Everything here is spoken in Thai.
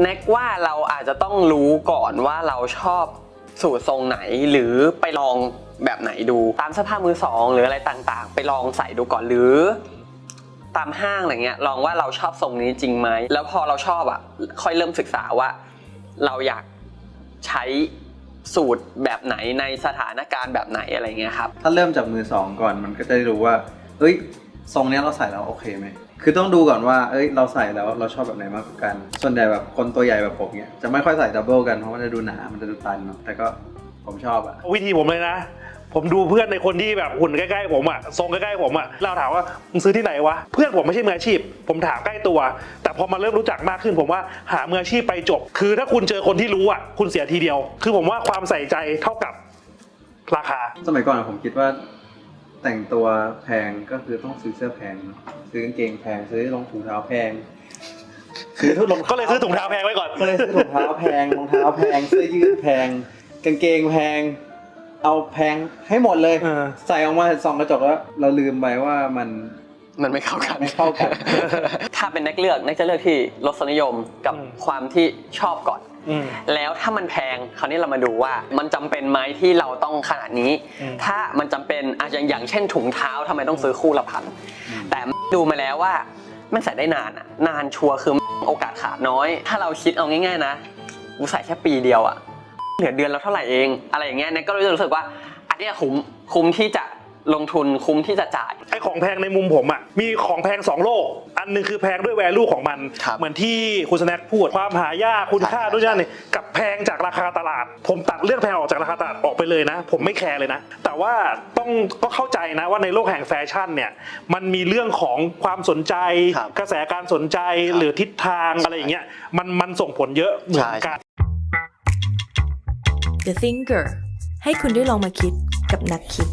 แน็กว่าเราอาจจะต้องรู้ก่อนว่าเราชอบสูตรทรงไหนหรือไปลองแบบไหนดูตามเสภาพมือสองหรืออะไรต่างๆ ไปลองใส่ดูก่อนหรือ ตามห้างอะไรเงี้ยลองว่าเราชอบทรงนี้จริงไหมแล้วพอเราชอบอะค่อยเริ่มศึกษาว่า เราอยากใช้สูตรแบบไหนในสถานการณ์แบบไหนอะไรเงี้ยครับ ถ้าเริ่มจากมือสองก่อนมันก็จะได้รู้ว่าเอ้ย ทรงเนี้ยเราใส่แล้วโอเคไหม คือต้องดูก่อนว่า เอ้ย เราใส่แล้วเราชอบแบบไหนมากกว่ากัน ส่วนใหญ่แบบคนตัวใหญ่แบบผมเนี้ยจะไม่ค่อยใส่ดับเบิลกันเพราะมันจะดูหนา มันจะดูตันเนาะแต่ก็ผมชอบอะวิธีผมเลยนะ ผมดูเพื่อนในคนที่แบบหุ่นใกล้ๆผมอะทรงใกล้ๆผมอะเราถามว่ามึงซื้อที่ไหนวะ เพื่อนผมไม่ใช่มืออาชีพ ผมถามใกล้ตัว แต่พอมาเริ่มรู้จักมากขึ้น ผมว่าหามืออาชีพไปจบ คือถ้าคุณเจอคนที่รู้อะคุณเสียทีเดียว คือผมว่าความใส่ใจเท่ากับราคา สมัยก่อนอะผมคิดว่า แต่งตัวแพงก็คือต้องซื้อเสื้อแพงเนอะซื้อกางเกงแพงซื้อรองถุงเท้าแพงซื้อรองก็เลยซื้อถุงเท้าแพงไว้ก่อนก็เลยซื้อถุงเท้าแพงรองเท้าแพงเสื้อยืดแพง กางเกงแพง เอาแพงให้หมดเลยเออใส่ออกมาส่องกระจกแล้วเราลืมไปว่ามันมันไม่เข้ากันไม่เข้ากัน ถ้าเป็นนักเลือกนักจะเลือกที่รสนิยมกับอืมความที่ชอบก่อนอืม แล้วถ้ามันแพงคราวนี้เรามาดูว่ามันจำเป็นไหมที่เราต้องขนาดนี้อืมถ้ามันจำเป็นอะอย่างอย่างเช่นถุงเท้าทำไมต้องซื้อคู่ละพันอืมแต่ดูมาแล้วว่ามันใส่ได้นานอะนานชัวร์คือโอกาสขาดน้อย ถ้าเราคิดเอาง่าย ๆ นะกูใส่แค่ปีเดียวอะเหลือเดือนแล้วเท่าไหร่เอง อะไรอย่างเงี้ยเนี่ยก็รู้สึกว่า อันเนี้ยคุ้มคุ้มที่จะ ลงทุนคุ้มที่จะจ่าย ไอ้ของแพงในมุมผมอะมีของแพงสองโลก อันหนึงคือแพงด้วยแวลูของมัน ครับเหมือนที่คุณสแน็คพูดความหายากคุณค่าใช่ ด้วยนั่นนี่กับแพงจากราคาตลาด ผมตัดเรื่องแพงออกจากราคาตลาดออกไปเลยนะ ผมไม่แคร์เลยนะ แต่ว่าต้องก็เข้าใจนะว่าในโลกแห่งแฟชั่นเนี่ยมันมีเรื่องของความสนใจ ครับกระแสการสนใจครับหรือทิศทางอะไรอย่างเงี้ยมันมันส่งผลเยอะเหมือนกัน The Thinker ให้คุณได้ลองมาคิดกับนักคิด